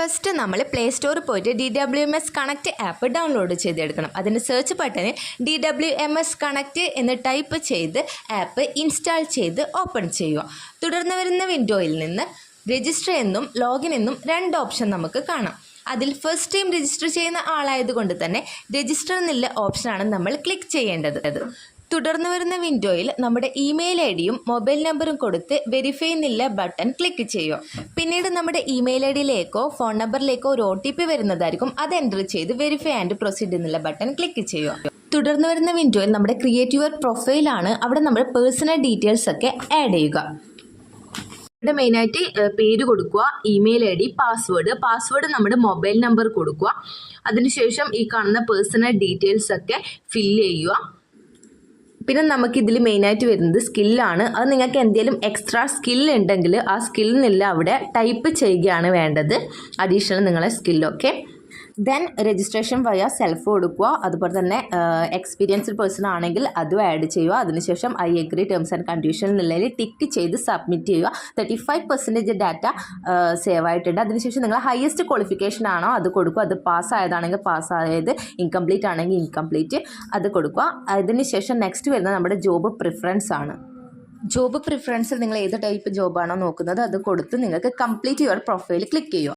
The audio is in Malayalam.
ഫസ്റ്റ് നമ്മൾ പ്ലേ സ്റ്റോറിൽ പോയിട്ട് D W M S connect app download ചെയ്തെടുക്കണം. അതിന് സെർച്ച് ബട്ടണിൽ D W M S connect എന്ന് ടൈപ്പ് ചെയ്ത് ആപ്പ് ഇൻസ്റ്റാൾ ചെയ്ത് ഓപ്പൺ ചെയ്യുക. തുടർന്ന് വരുന്ന വിൻഡോയിൽ നിന്ന് രജിസ്റ്റർ എന്നും ലോഗിൻ എന്നും രണ്ട് ഓപ്ഷൻ നമുക്ക് കാണാം. അതിൽ ഫസ്റ്റ് ടൈം രജിസ്റ്റർ ചെയ്യുന്ന ആളായതുകൊണ്ട് തന്നെ രജിസ്റ്റർ എന്നുള്ള ഓപ്ഷനാണ് നമ്മൾ ക്ലിക്ക് ചെയ്യേണ്ടത്. തുടർന്ന് വരുന്ന വിൻഡോയിൽ നമ്മുടെ ഇമെയിൽ ഐ ഡിയും മൊബൈൽ നമ്പറും കൊടുത്ത് വെരിഫൈ എന്നുള്ള ബട്ടൺ ക്ലിക്ക് ചെയ്യും പിന്നീട് നമ്മുടെ ഇമെയിൽ ഐ ഡിയിലേക്കോ ഫോൺ നമ്പറിലേക്കോ ഒരു ഒ ടി പി വരുന്നതായിരിക്കും. അത് എന്റർ ചെയ്ത് വെരിഫൈ ആൻഡ് പ്രൊസീഡ് എന്നുള്ള ബട്ടൺ ക്ലിക്ക് ചെയ്യും തുടർന്ന് വരുന്ന വിൻഡോയിൽ നമ്മുടെ ക്രിയേറ്റ് യുവർ പ്രൊഫൈലാണ് അവിടെ നമ്മുടെ പേഴ്സണൽ ഡീറ്റെയിൽസ് ഒക്കെ ആഡ് ചെയ്യുക. ഇവിടെ മെയിനായിട്ട് പേര് കൊടുക്കുക email I D password password നമ്മുടെ മൊബൈൽ നമ്പർ കൊടുക്കുക. അതിനുശേഷം ഈ കാണുന്ന പേഴ്സണൽ ഡീറ്റെയിൽസ് ഒക്കെ ഫില്ല് ചെയ്യുക. പിന്നെ നമുക്ക് ഇതിൽ മെയിനായിട്ട് വരുന്നത് സ്കില്ലാണ് അത് നിങ്ങൾക്ക് എന്തെങ്കിലും എക്സ്ട്രാ സ്കിൽ ഉണ്ടെങ്കിൽ ആ സ്കില്ലിനില്ല അവിടെ ടൈപ്പ് ചെയ്യുകയാണ് വേണ്ടത്. അഡീഷണൽ നിങ്ങളെ സ്കില്ലൊക്കെ ദെൻ രജിസ്ട്രേഷൻ വയ സെൽഫ് കൊടുക്കുക. അതുപോലെ തന്നെ എക്സ്പീരിയൻസ്ഡ് പേഴ്സൺ ആണെങ്കിൽ അതും ആഡ് ചെയ്യുക. അതിനുശേഷം I agree terms and condition എന്നുള്ളതിൽ ടിക്ക് ചെയ്ത് സബ്മിറ്റ് ചെയ്യുക. Thirty five percentage data save ആയിട്ടുണ്ട്. അതിനുശേഷം നിങ്ങൾ ഹയസ്റ്റ് ക്വാളിഫിക്കേഷൻ ആണോ അത് കൊടുക്കുക. അത് പാസ് ആയതാണെങ്കിൽ പാസ് ആയത് ഇൻകംപ്ലീറ്റ് ആണെങ്കിൽ ഇൻകംപ്ലീറ്റ് അത് കൊടുക്കുക. അതിനുശേഷം നെക്സ്റ്റ് വരുന്നത് നമ്മുടെ ജോബ് പ്രിഫറൻസ് ആണ്. ജോബ് പ്രിഫറൻസിൽ നിങ്ങൾ ഏത് ടൈപ്പ് ജോബാണോ നോക്കുന്നത് അത് കൊടുത്ത് നിങ്ങൾക്ക് കംപ്ലീറ്റ് യുവർ പ്രൊഫൈൽ ക്ലിക്ക് ചെയ്യുക.